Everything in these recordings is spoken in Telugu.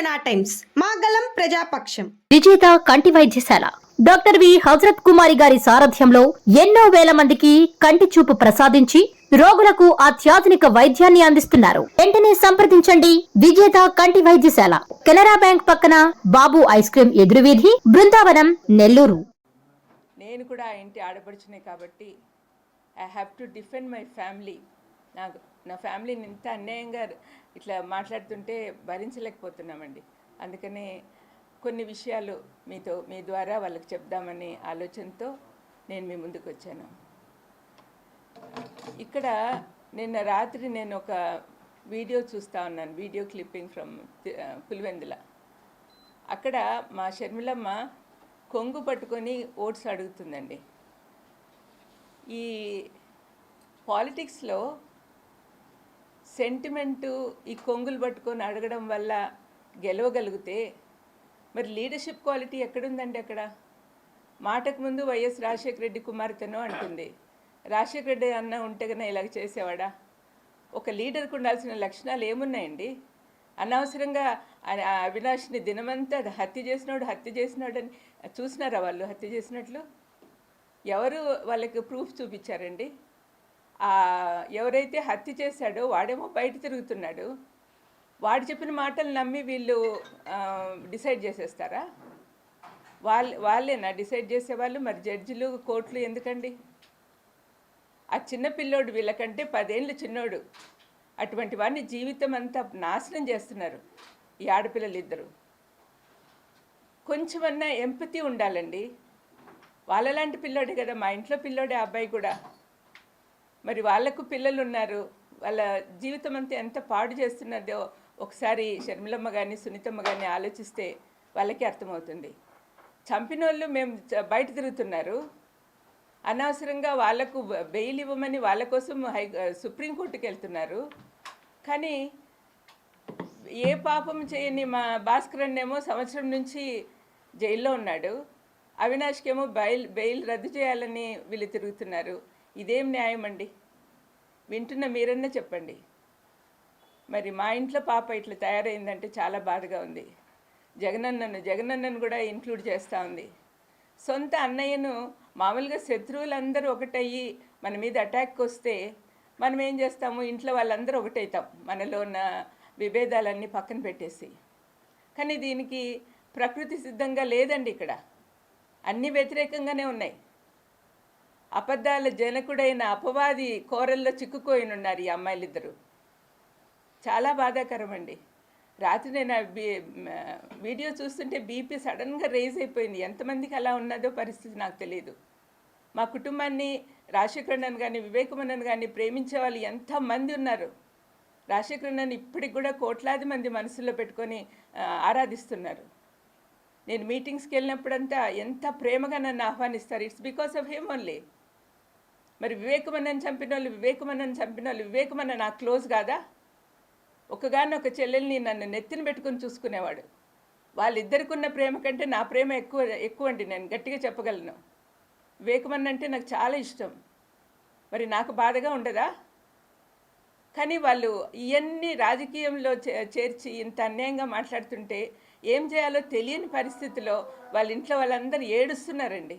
జనా టైమ్స్ మాగలం ప్రజాపక్షం. విజేత కంటి వైద్యశాల. Doctor V. హజరత్ కుమారి గారి సారథ్యంలో ఎన్నో వేల మందికి కంటి చూపు ప్రసాదించి రోగులకు అత్యాధునిక వైద్యాన్ని అందిస్తున్నారు. వెంటనే సంప్రదించండి విజేత కంటి వైద్యశాల. కెనరా బ్యాంక్ పక్కన బాబు ఐస్ క్రీం ఎదురువీధి బృందావనం నెల్లూరు. నేను కూడా ఇంటి ఆడపడుచునే కాబట్టి I have to defend my family నాకు నా ఫ్యామిలీని ఇంత అన్యాయంగా ఇట్లా మాట్లాడుతుంటే భరించలేకపోతున్నామండి. అందుకనే కొన్ని విషయాలు మీతో మీ ద్వారా వాళ్ళకి చెప్దామనే ఆలోచనతో నేను మీ ముందుకు వచ్చాను. ఇక్కడ నిన్న రాత్రి నేను ఒక వీడియో చూస్తూ ఉన్నాను. Video clipping from Pulivendula. అక్కడ మా షర్మిలమ్మ కొంగు పట్టుకొని ఓట్స్ అడుగుతుందండి. ఈ పాలిటిక్స్లో సెంటిమెంటు ఈ కొంగులు పట్టుకొని అడగడం వల్ల గెలవగలిగితే మరి లీడర్షిప్ క్వాలిటీ ఎక్కడుందండి అక్కడ? మాటకు ముందు వైఎస్ రాజశేఖర రెడ్డి కుమార్తెను అంటుంది. రాజశేఖర రెడ్డి అన్న ఉంటే కన్నా ఇలాగ చేసేవాడా? ఒక లీడర్కి ఉండాల్సిన లక్షణాలు ఏమున్నాయండి? అనవసరంగా ఆ- అవినాష్ని దినమంతా హత్య చేసినాడు హత్య చేసినాడని చూసినారా వాళ్ళు హత్య చేసినట్లు? ఎవరు వాళ్ళకి ప్రూఫ్ చూపించారండి? ఎవరైతే హత్య చేశాడో వాడేమో బయట తిరుగుతున్నాడు. వాడు చెప్పిన మాటలు నమ్మి వీళ్ళు డిసైడ్ చేసేస్తారా? వాళ్ళ వాళ్ళేనా? డిసైడ్ చేసేవాళ్ళు? మరి జడ్జిలు కోర్టులు ఎందుకండి? ఆ చిన్న పిల్లోడు వీళ్ళకంటే పదేళ్ళు చిన్నోడు. అటువంటి వాడిని జీవితం అంతా నాశనం చేస్తున్నారు ఈ ఆడపిల్లలు ఇద్దరు కొంచెమన్నా ఎంపతి ఉండాలండి. వాళ్ళలాంటి పిల్లోడే కదా మా ఇంట్లో పిల్లోడే ఆ అబ్బాయి కూడా. మరి వాళ్ళకు పిల్లలు ఉన్నారు వాళ్ళ జీవితం అంతా ఎంత పాడు చేస్తున్నదో ఒకసారి షర్మిలమ్మ కానీ సునీతమ్మ కానీ ఆలోచిస్తే వాళ్ళకి అర్థమవుతుంది. చంపిన వాళ్ళు మేము బయట తిరుగుతున్నారు. అనవసరంగా వాళ్ళకు బెయిల్ ఇవ్వమని వాళ్ళ కోసం హై సుప్రీంకోర్టుకి వెళ్తున్నారు. కానీ ఏ పాపం చేయని మా భాస్కరన్ ఏమో సంవత్సరం నుంచి జైల్లో ఉన్నాడు. అవినాష్కేమో బెయిల్ బెయిల్ రద్దు చేయాలని వీళ్ళు తిరుగుతున్నారు. ఇదేం న్యాయం అండి వింటున్న మీరన్నా చెప్పండి. మరి మా ఇంట్లో పాప ఇట్లా తయారైందంటే చాలా బాధగా ఉంది. జగనన్నను జగనన్నను కూడా ఇంక్లూడ్ చేస్తూ ఉంది. సొంత అన్నయ్యను మామూలుగా శత్రువులందరూ ఒకటయ్యి మన మీద అటాక్ వస్తే మనం ఏం చేస్తాము? ఇంట్లో వాళ్ళందరూ ఒకటవుతాం మనలో ఉన్న విభేదాలన్నీ పక్కన పెట్టేసి. కానీ దీనికి ప్రకృతి సిద్ధంగా లేదండి ఇక్కడ. అన్నీ వ్యతిరేకంగానే ఉన్నాయి. అబద్ధాల జనకుడైన అపవాది కోరల్లో చిక్కుకోయిన ఉన్నారు ఈ అమ్మాయిలిద్దరూ. చాలా బాధాకరం అండి రాత్రి నేను వీడియో చూస్తుంటే బీపీ సడన్గా రేజ్ అయిపోయింది. ఎంతమందికి అలా ఉన్నదో పరిస్థితి నాకు తెలియదు మా కుటుంబాన్ని రాజశేఖరన్నను కానీ వివేకమన్నను కానీ ప్రేమించే వాళ్ళు ఎంతమంది ఉన్నారు. రాజశేఖరన్నను ఇప్పటికి కూడా కోట్లాది మంది మనసులో పెట్టుకొని ఆరాధిస్తున్నారు. నేను మీటింగ్స్కి వెళ్ళినప్పుడంతా ఎంత ప్రేమగా నన్ను ఆహ్వానిస్తారు. It's because of him only. మరి వివేకమన్నని చంపిన వాళ్ళు వివేకమన్నని చంపిన వాళ్ళు వివేకమన్న నాకు క్లోజ్ కాదా? ఒకగాని ఒక చెల్లెల్ని నన్ను నెత్తిన పెట్టుకుని చూసుకునేవాడు. వాళ్ళిద్దరికి ఉన్న ప్రేమ కంటే నా ప్రేమ ఎక్కువ ఎక్కువ అండి నేను గట్టిగా చెప్పగలను. వివేకమన్న అంటే నాకు చాలా ఇష్టం. మరి నాకు బాధగా ఉండదా? కానీ వాళ్ళు ఇవన్నీ రాజకీయంలో చే- చేర్చి ఇంత అన్యాయంగా మాట్లాడుతుంటే ఏం చేయాలో తెలియని పరిస్థితిలో వాళ్ళ ఇంట్లో వాళ్ళందరూ ఏడుస్తున్నారండి.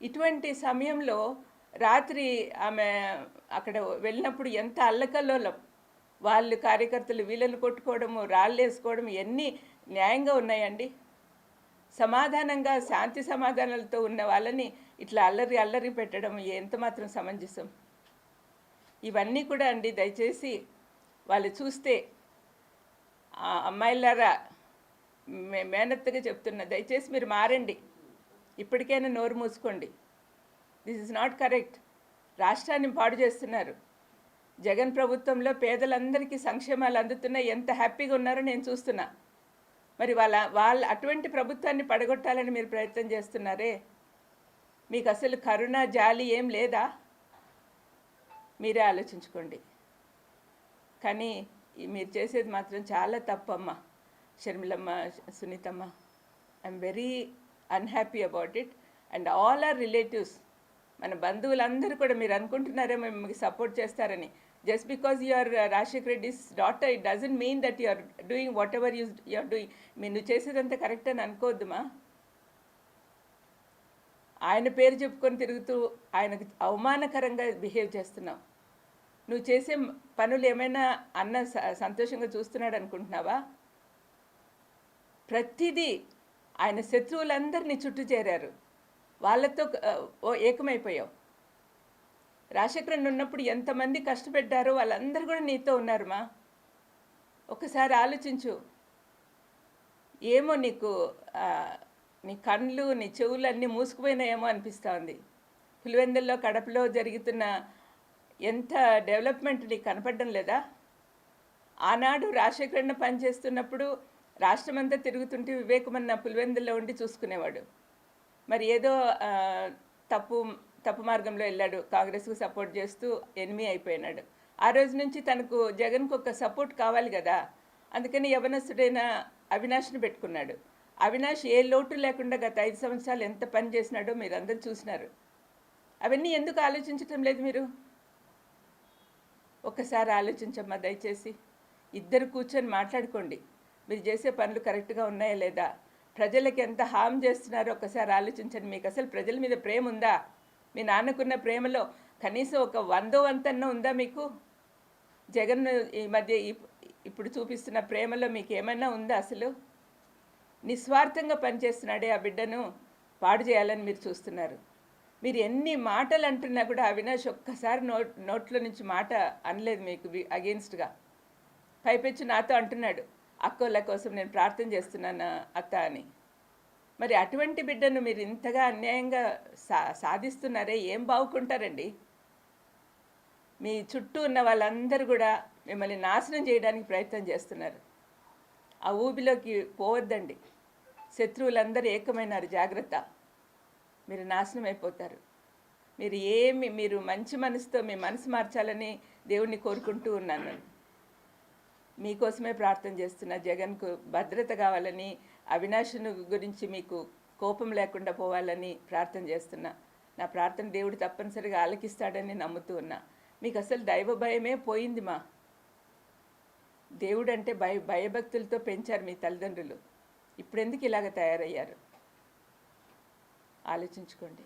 ఇటువంటి సమయంలో రాత్రి ఆమె అక్కడ వెళ్ళినప్పుడు ఎంత అల్లకల్లోలం. వాళ్ళు కార్యకర్తలు వీళ్ళని కొట్టుకోవడము రాళ్ళు వేసుకోవడం ఎన్ని న్యాయంగా ఉన్నాయండి? సమాధానంగా శాంతి సమాధానాలతో ఉన్న వాళ్ళని ఇట్లా అల్లరి అల్లరి పెట్టడం ఎంత మాత్రం సమంజసం? ఇవన్నీ కూడా అండి దయచేసి వాళ్ళు చూస్తే అమ్మాయిలారా మే మేనత్తగా చెప్తున్నా. దయచేసి మీరు మారండి. ఇప్పటికైనా నోరు మూసుకోండి. దిస్ ఇస్ నాట్ కరెక్ట్ రాష్ట్రాన్ని పాడు చేస్తున్నారు. జగన్ ప్రభుత్వంలో పేదలందరికీ సంక్షేమాలు అందుతున్నాయి ఎంత హ్యాపీగా ఉన్నారో నేను చూస్తున్నా. మరి వాళ్ళ వాళ్ళ అటువంటి ప్రభుత్వాన్ని పడగొట్టాలని మీరు ప్రయత్నం చేస్తున్నారే? మీకు అసలు కరుణ జాలి ఏం లేదా? మీరే ఆలోచించుకోండి. కానీ మీరు చేసేది మాత్రం చాలా తప్పమ్మ. షర్మిలమ్మ సునీతమ్మ. I'm very unhappy about it and all our relatives మన బంధువులందరూ కూడా మీరు అనుకుంటున్నారే మేము మీకు సపోర్ట్ చేస్తారని. Just because your Rajasekhar Reddy's daughter it doesn't mean that you're doing whatever you you're doing మీరు నువ్వు చేసేదంతా కరెక్ట్ అని అనుకోవద్దుమా? ఆయన పేరు చెప్పుకొని తిరుగుతూ ఆయనకు అవమానకరంగా బిహేవ్ చేస్తున్నావు. నువ్వు చేసే పనులు ఏమైనా అన్న స- సంతోషంగా చూస్తున్నాడు అనుకుంటున్నావా? ప్రతిదీ ఆయన శత్రువులందరినీ చుట్టూ చేరారు. వాళ్ళతో ఓ ఏకమైపోయావు. రాజశేఖరన్ ఉన్నప్పుడు ఎంతమంది కష్టపెట్టారో వాళ్ళందరూ కూడా నీతో ఉన్నారు మా. ఒకసారి ఆలోచించు. ఏమో నీకు నీ కళ్ళు నీ చెవులు అన్నీ మూసుకుపోయినాయేమో అనిపిస్తూ ఉంది పులివెందుల్లో కడపలో జరుగుతున్న ఎంత డెవలప్మెంట్ నీకు కనపడడం లేదా? ఆనాడు రాజశేఖరన్న పనిచేస్తున్నప్పుడు రాష్ట్రమంతా తిరుగుతుంటే వివేకమన్న పులివెందుల్లో ఉండి చూసుకునేవాడు. మరి ఏదో తప్పు తప్పు మార్గంలో వెళ్ళాడు. కాంగ్రెస్కు సపోర్ట్ చేస్తూ ఎనిమి అయిపోయినాడు. ఆ రోజు నుంచి తనకు జగన్కు ఒక సపోర్ట్ కావాలి కదా. అందుకని యవనస్తుడైన అవినాష్ని పెట్టుకున్నాడు. అవినాష్ ఏ లోటు లేకుండా గత ఐదు సంవత్సరాలు ఎంత పని చేసినాడో మీరు అందరూ చూసినారు. అవన్నీ ఎందుకు ఆలోచించటం లేదు మీరు? ఒక్కసారి ఆలోచించమ్మా దయచేసి. ఇద్దరు కూర్చొని మాట్లాడుకోండి. మీరు చేసే పనులు కరెక్ట్గా ఉన్నాయా లేదా? ప్రజలకి ఎంత హామ్ చేస్తున్నారో ఒకసారి ఆలోచించండి. మీకు అసలు ప్రజల మీద ప్రేమ ఉందా? మీ నాన్నకున్న ప్రేమలో కనీసం ఒక వందో వంతన్న ఉందా మీకు? జగన్ ఈ మధ్య ఇప్పుడు చూపిస్తున్న ప్రేమలో మీకు ఏమైనా ఉందా అసలు? నిస్వార్థంగా పనిచేస్తున్నాడే ఆ బిడ్డను పాడు చేయాలని మీరు చూస్తున్నారు. మీరు ఎన్ని మాటలు అంటున్నా కూడా అవినాష్ ఒక్కసారి నోట్ నోట్లో నుంచి మాట అనలేదు మీకు అగేన్స్ట్గా పైపెచ్చు నాతో అంటున్నాడు. అక్కోళ్ళ కోసం నేను ప్రార్థన చేస్తున్నాను అత్త అని. మరి అటువంటి బిడ్డను మీరు ఇంతగా అన్యాయంగా సా సాధిస్తున్నారే? ఏం బాగుకుంటారండి? మీ చుట్టూ ఉన్న వాళ్ళందరూ కూడా మిమ్మల్ని నాశనం చేయడానికి ప్రయత్నం చేస్తున్నారు. ఆ ఊబిలోకి పోవద్దండి. శత్రువులందరూ ఏకమైనారు జాగ్రత్త. మీరు నాశనం అయిపోతారు. మీరు ఏమి మీరు మంచి మనసుతో మీ మనసు మార్చాలని దేవుణ్ణి కోరుకుంటూ ఉన్నాను. మీకోసమే ప్రార్థన చేస్తున్నా. జగన్కు భద్రత కావాలని అవినాశుని గురించి మీకు కోపం లేకుండా పోవాలని ప్రార్థన చేస్తున్నా. నా ప్రార్థన దేవుడు తప్పనిసరిగా ఆలకిస్తాడని నమ్ముతూ ఉన్నా. మీకు అసలు దైవ భయమే పోయింది మా. దేవుడు అంటే భయ భయభక్తులతో పెంచారు మీ తల్లిదండ్రులు. ఇప్పుడెందుకు ఇలాగ తయారయ్యారు? ఆలోచించుకోండి.